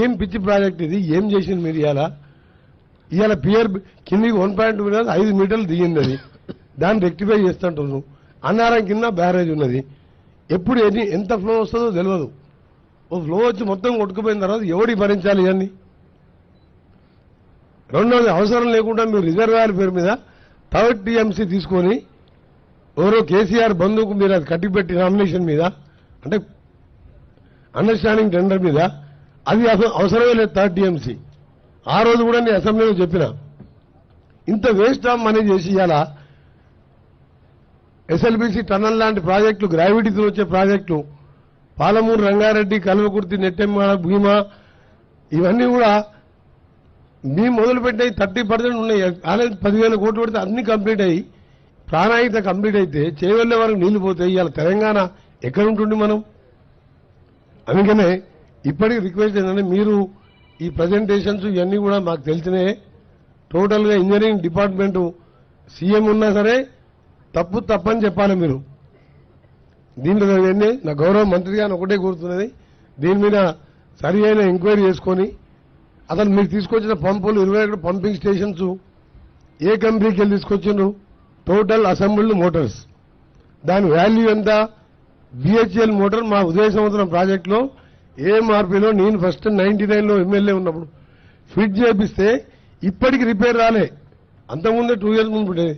ఏం పిచ్చి ప్రాజెక్ట్ ఇది? ఏం చేసింది మీరు ఇవాళ ఇవాళ పియర్ కిందికి వన్ పాయింట్ మీటర్ ఐదు మీటర్లు దిగింది అది. దాన్ని రెక్టిఫై చేస్తుంటారు. అన్నారం కింద బ్యారేజ్ ఉన్నది. ఎప్పుడు ఎన్ని ఎంత ఫ్లో వస్తుందో తెలియదు ఓ ఫ్లో వచ్చి మొత్తం కొట్టుకుపోయిన తర్వాత ఎవడి భరించాలి ఇవన్నీ? రెండవది అవసరం లేకుండా మీరు రిజర్వాయర్ పేరు మీద థర్డ్ టీఎంసీ తీసుకొని ఎవరో కేసీఆర్ బంధువుకు మీరు అది కట్టిపెట్టి నామినేషన్ మీద అంటే అండర్స్టాండింగ్ టెండర్ మీద అది అసలు అవసరమే లేదు థర్డ్ టీఎంసీ ఆ రోజు కూడా నేను అసెంబ్లీలో చెప్పిన. ఇంత వేస్ట్ ఆఫ్ మనీ చేసి ఇవాళ ఎస్ఎల్బీసీ టన్నల్ లాంటి ప్రాజెక్టులు గ్రావిటీతో వచ్చే ప్రాజెక్టులు పాలమూరు రంగారెడ్డి కల్వకుర్తి నెట్టెమ్మ భీమా ఇవన్నీ కూడా మీ మొదలుపెట్టే థర్టీ పర్సెంట్ ఉన్నాయి. ఆల్రెడీ పదివేల కోట్లు పెడితే అన్ని కంప్లీట్ అయ్యి ప్రాణాయిత కంప్లీట్ అయితే చేయవల్లే వరకు నీళ్ళు పోతాయి. ఇవాళ తెలంగాణ ఎక్కడ మనం? అందుకనే ఇప్పటికి రిక్వెస్ట్ ఏంటంటే మీరు ఈ ప్రజెంటేషన్స్ ఇవన్నీ కూడా మాకు తెలిసినాయే టోటల్గా ఇంజనీరింగ్ డిపార్ట్మెంట్ సీఎం ఉన్నా సరే తప్పు తప్పని చెప్పాలి మీరు. దీంట్లో ఏంది నా గౌరవ మంత్రి గారిని ఒకటే కోరుతున్నది. దీని మీద సరి అయిన ఎంక్వైరీ చేసుకొని అతను మీరు తీసుకొచ్చిన పంపులు ఇరవై ఒకటి పంపింగ్ స్టేషన్స్ ఏ కంపెనీకి వెళ్ళి తీసుకొచ్చిండ్రు? టోటల్ అసెంబ్ల్డ్ మోటార్స్ దాని వాల్యూ ఎంత? బిహెచ్ఎల్ మోటార్ మా ఉదయ సంవత్సరం ప్రాజెక్టులో ఏఎంఆర్పీలో నేను ఫస్ట్ నైన్టీ నైన్లో ఎమ్మెల్యే ఉన్నప్పుడు ఫిట్ చేపిస్తే ఇప్పటికి రిపేర్ రాలే. అంతకుముందే టూ ఇయర్స్ ముందు ఉండేది.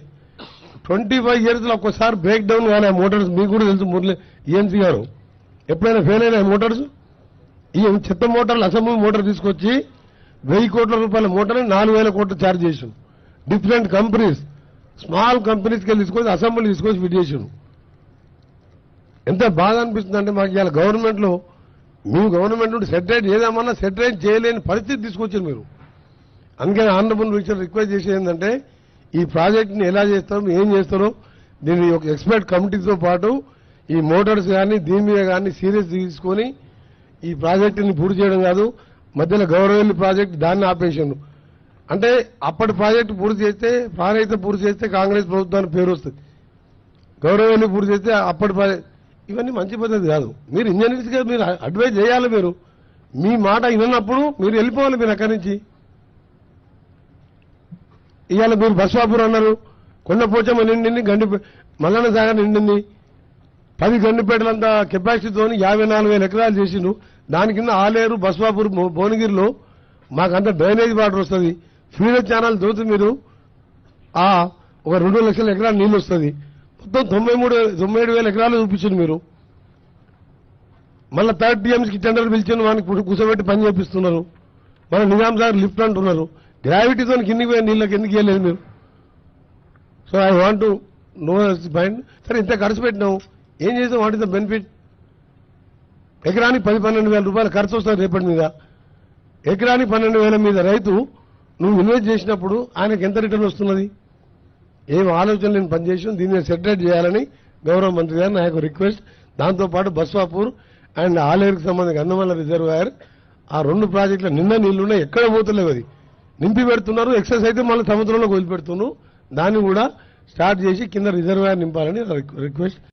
ట్వంటీ ఫైవ్ ఇయర్స్లో ఒక్కసారి బ్రేక్ డౌన్ ఆ మోటార్స్ మీకు కూడా తెలుసు మురళి ఈఎన్సీ గారు. ఎప్పుడైనా ఫెయిల్ అయినా మోటార్స్ ఈ చెత్త మోటార్లు అసెంబ్లీ మోటార్ తీసుకొచ్చి వెయ్యి కోట్ల రూపాయల మోటార్ నాలుగు వేల కోట్లు ఛార్జ్ చేసాం డిఫరెంట్ కంపెనీస్ స్మాల్ కంపెనీస్కి వెళ్ళి తీసుకొచ్చి అసెంబ్లీ తీసుకొచ్చి ఫిట్ చేసాం ఎంత బాధ అనిపిస్తుంది అంటే మాకు ఇవాళ గవర్నమెంట్లో మేము గవర్నమెంట్ నుండి సెటరేట్ చేద్దామన్నా సెటరేట్ చేయలేని పరిస్థితి తీసుకొచ్చారు మీరు. అందుకని ఆనరబుల్ మినిస్టర్ రిక్వెస్ట్ చేసేది ఏంటంటే ఈ ప్రాజెక్ట్ని ఎలా చేస్తారో ఏం చేస్తారో దీన్ని ఒక ఎక్స్పర్ట్ కమిటీతో పాటు ఈ మోటార్స్ కానీ దీని మీద కానీ సీరియస్ తీసుకొని ఈ ప్రాజెక్టుని పూర్తి చేయడం కాదు మధ్యలో గౌరవల్లి ప్రాజెక్ట్ దాన్ని ఆపేసాను అంటే అప్పటి ప్రాజెక్టు పూర్తి చేస్తే ప్రాణహిత పూర్తి చేస్తే కాంగ్రెస్ ప్రభుత్వానికి పేరు వస్తుంది. గౌరవాన్ని పూర్తి చేస్తే అప్పటి ప్రాజెక్ట్ ఇవన్నీ మంచి పద్ధతి కాదు. మీరు ఇంజనీర్స్గా మీరు అడ్వైజ్ చేయాలి మీరు. మీ మాట వినప్పుడు మీరు వెళ్ళిపోవాలి మీరు అక్కడి నుంచి. ఇవాళ మీరు బస్వాపూర్ అన్నారు కొండపోచమ్మ నిండింది గండి మల్లన్న సాగర్ నిండింది. పది గండిపేటలంత కెపాసిటీతో యాభై నాలుగు వేల ఎకరాలు చేసిండు దాని కింద ఆలేరు బస్వాపూర్ భువనగిరిలో మాకంత డ్రైనేజ్ వాటర్ వస్తుంది. ఫీడర్ ఛానల్ దోతు మీరు ఒక రెండు లక్షల ఎకరాలు నీళ్ళు వస్తుంది. మొత్తం తొంభై మూడు తొంభై ఏడు వేల ఎకరాలు చూపించింది మీరు. మళ్ళీ థర్డ్ టీఎంసీకి టెండర్ పిలిచిన వానికి కూర్చోబెట్టి పని చేపిస్తున్నారు. మన నిజాం సార్ లిఫ్ట్ అంటున్నారు. గ్రావిటీతో కిందికి పోయి నీళ్ళకి ఎందుకు వెళ్ళలేదు మీరు? So I want to know point సరే ఇంత ఖర్చు పెట్టినావు. ఏం చేసాం వాట్ ఇస్ ద బెనిఫిట్ ఎకరానికి పది పన్నెండు వేల రూపాయలు ఖర్చు వస్తుంది రేపటి మీద. ఎకరానికి పన్నెండు వేల మీద రైతు నువ్వు ఇన్వెస్ట్ చేసినప్పుడు ఆయనకు ఎంత రిటర్న్ వస్తున్నది? ఏం ఆలోచన నేను పనిచేసాం దీన్ని సెటరేట్ చేయాలని గౌరవ మంత్రి గారు నా యొక్క రిక్వెస్ట్. దాంతోపాటు బస్వాపూర్ అండ్ ఆలేరుకు సంబంధించి గంధమల్ల రిజర్వాయర్ ఆ రెండు ప్రాజెక్టులు నిన్న నీళ్ళున్నాయి ఎక్కడ పోతలేవు అది. నింపి పెడుతున్నారు ఎక్సెస్ అయితే మళ్ళీ సముద్రంలో వదిలిపెడుతున్నారు. దాన్ని కూడా స్టార్ట్ చేసి కింద రిజర్వాయర్ నింపాలని రిక్వెస్ట్.